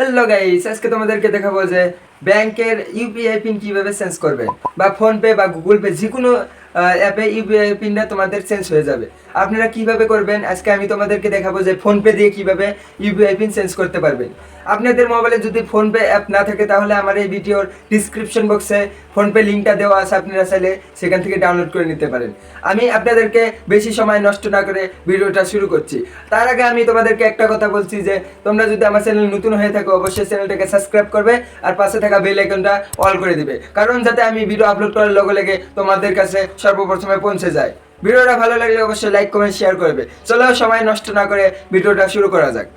Hello guys আজকে তোমাদেরকে দেখাবো যে ব্যাংকের ইউপিআই পিন কীভাবে চেঞ্জ করবে? বা ফোন পে বা গুগল পে যে কোনো অ্যাপে ইউপিআই পিনটা তোমাদের চেঞ্জ হয়ে যাবে। আপনারা কীভাবে করবেন? আজকে আমি তোমাদেরকে দেখাবো যে ফোন পে দিয়ে কীভাবে ইউপিআই পিন চেঞ্জ করতে পারবেন। আপনাদের মোবাইলে যদি ফোন পে অ্যাপ না থাকে, তাহলে আমার এই ভিডিওর ডিসক্রিপশন বক্সে ফোন পে লিঙ্কটা দেওয়া আছে। আপনারা চাইলে সেখান থেকে ডাউনলোড করে নিতে পারেন। আমি আপনাদেরকে বেশি সময় নষ্ট না করে ভিডিওটা শুরু করছি। তার আগে আমি তোমাদেরকে একটা কথা বলছি যে, তোমরা যদি আমার চ্যানেল নতুন হয়ে থাকো, অবশ্যই চ্যানেলটাকে সাবস্ক্রাইব করবে আর পাশে থাকা বেল আইকনটা অল করে দিবে। কারণ যাতে আমি ভিডিও আপলোড করার লগে লগে তোমাদের কাছে সর্বপ্রথমে পৌঁছে যায়। ভিডিওটা ভালো লাগলে অবশ্যই লাইক কমেন্ট শেয়ার করবে। চলো সময় নষ্ট না করে ভিডিওটা শুরু করা যাক।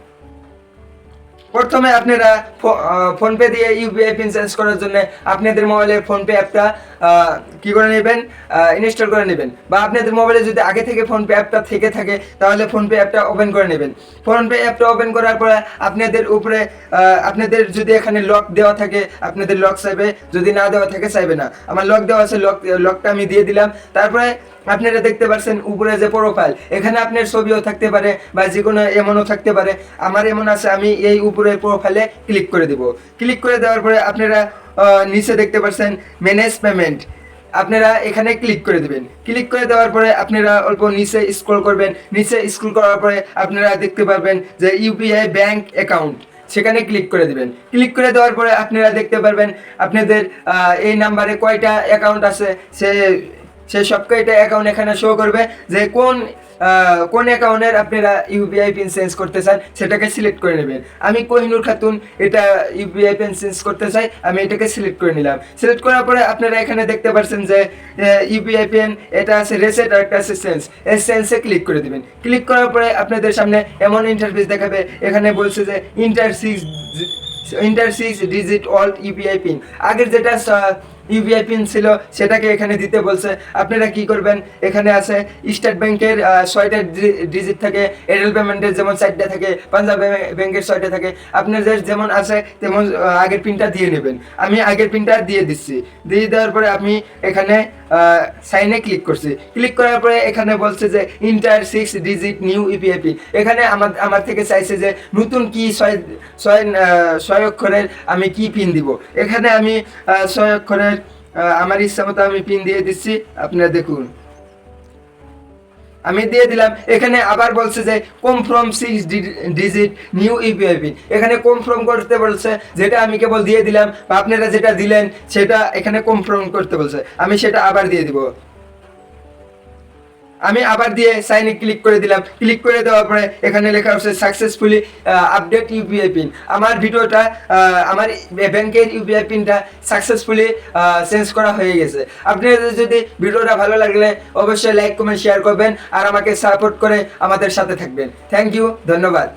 প্রথমে আপনারা ফোনপে দিয়ে ইউপিআই পিন চেঞ্জ করার জন্য আপনাদের মোবাইলে ফোনপে অ্যাপটা কি করে নেবেন? ইনস্টল করে নেবেন। বা আপনাদের মোবাইলে যদি আগে থেকে ফোনপে অ্যাপটা থেকে থাকে, তাহলে ফোনপে অ্যাপটা ওপেন করে নেবেন। ফোনপে অ্যাপটা ওপেন করার পরে আপনাদের উপরে আপনাদের যদি এখানে লক দেওয়া থাকে, আপনাদের লক চাইবে। যদি না দেওয়া থাকে, চাইবে না। আমার লক দেওয়া আছে লক লকটা আমি দিয়ে দিলাম। তারপরে আপনারা দেখতে পাচ্ছেন উপরে যে প্রোফাইল এখানে আপনার ছবিও থাকতে পারে বা যে কোনো এমনও থাকতে পারে। আমার এমন আছে, আমি এই উপরের প্রোফাইলে ক্লিক করে দিব। ক্লিক করে দেওয়ার পরে আপনারা নিচে দেখতে পাচ্ছেন ম্যানেজ পেমেন্ট আপনারা এখানে ক্লিক করে দিবেন। ক্লিক করে দেওয়ার পরে আপনারা অল্প নিচে স্ক্রল করবেন। নিচে স্ক্রল করার পরে আপনারা দেখতে পারবেন যে ইউপিআই ব্যাংক অ্যাকাউন্ট সেখানে ক্লিক করে দিবেন। ক্লিক করে দেওয়ার পরে আপনারা দেখতে পারবেন, আপনাদের এই নাম্বারে কয়টা অ্যাকাউন্ট আছে, সে সে সব কয়টা অ্যাকাউন্ট এখানে শো করবে যে কোন কোন অ্যাকাউন্টের আপনারা ইউপিআই পিন চেঞ্জ করতে চান, সেটাকে সিলেক্ট করে নেবেন। আমি কোহিনুর খাতুন এটা ইউপিআই পিন চেঞ্জ করতে চাই, আমি এটাকে সিলেক্ট করে নিলাম। সিলেক্ট করার পরে আপনারা এখানে দেখতে পাচ্ছেন যে ইউপিআই পিন এটা আছে রেসেট আর একটা আছে সেন্স এই সেন্সে ক্লিক করে দিবেন। ক্লিক করার পরে আপনাদের সামনে এমন ইন্টারফেস দেখাবে, এখানে বলছে যে enter six enter six digit old UPI pin আগের যেটা ইউপিআই পিন ছিল, সেটাকে এখানে দিতে বলছে। আপনারা কি করবেন? এখানে আছে, স্টেট ব্যাংকের ছয়টা ডিজিট থাকে এয়ারটেল পেমেন্টের যেমন চারটা থাকে, পাঞ্জাব ব্যাংকের ছয়টা থাকে আপনাদের যেমন আছে, তেমন আগের পিনটা দিয়ে নেবেন। আমি আগের পিনটা দিয়ে দিচ্ছি। দিয়ে দেওয়ার পরে আমি এখানে সাইনে ক্লিক করছি। ক্লিক করার পরে এখানে বলছে যে enter six digit new UPI pin এখানে আমার আমার থেকে চাইছে যে, নতুন কি ছয় ছয় ছয় অক্ষরের আমি কি পিন দিব? এখানে আমি ছয় অক্ষরের আমার ইচ্ছা মতো আমি পিন দিয়ে দিচ্ছি, আপনারা দেখুন। আমি দিয়ে দিলাম, এখানে আবার বলছে যে confirm six digit new UPI pin এখানে কম ফ্রম করতে বলছে, যেটা আমি কেবল দিয়ে দিলাম, বা আপনারা যেটা দিলেন, সেটা এখানে কম ফ্রম করতে বলছে। আমি সেটা আবার দিয়ে দিব। আমি আবার দিয়ে সাইনে ক্লিক করে দিলাম। ক্লিক করে দেওয়ার পরে এখানে লেখা হচ্ছে সাকসেসফুলি আপডেট ইউপিআই পিন আমার ভিডিওটা আমার ব্যাংকের ইউপিআই পিনটা সাকসেসফুলি চেঞ্জ করা হয়ে গেছে। আপনাদের যদি ভিডিওটা ভালো লাগলে অবশ্যই লাইক কমেন্ট শেয়ার করবেন আর আমাকে সাপোর্ট করে আমাদের সাথে থাকবেন। থ্যাংক ইউ ধন্যবাদ।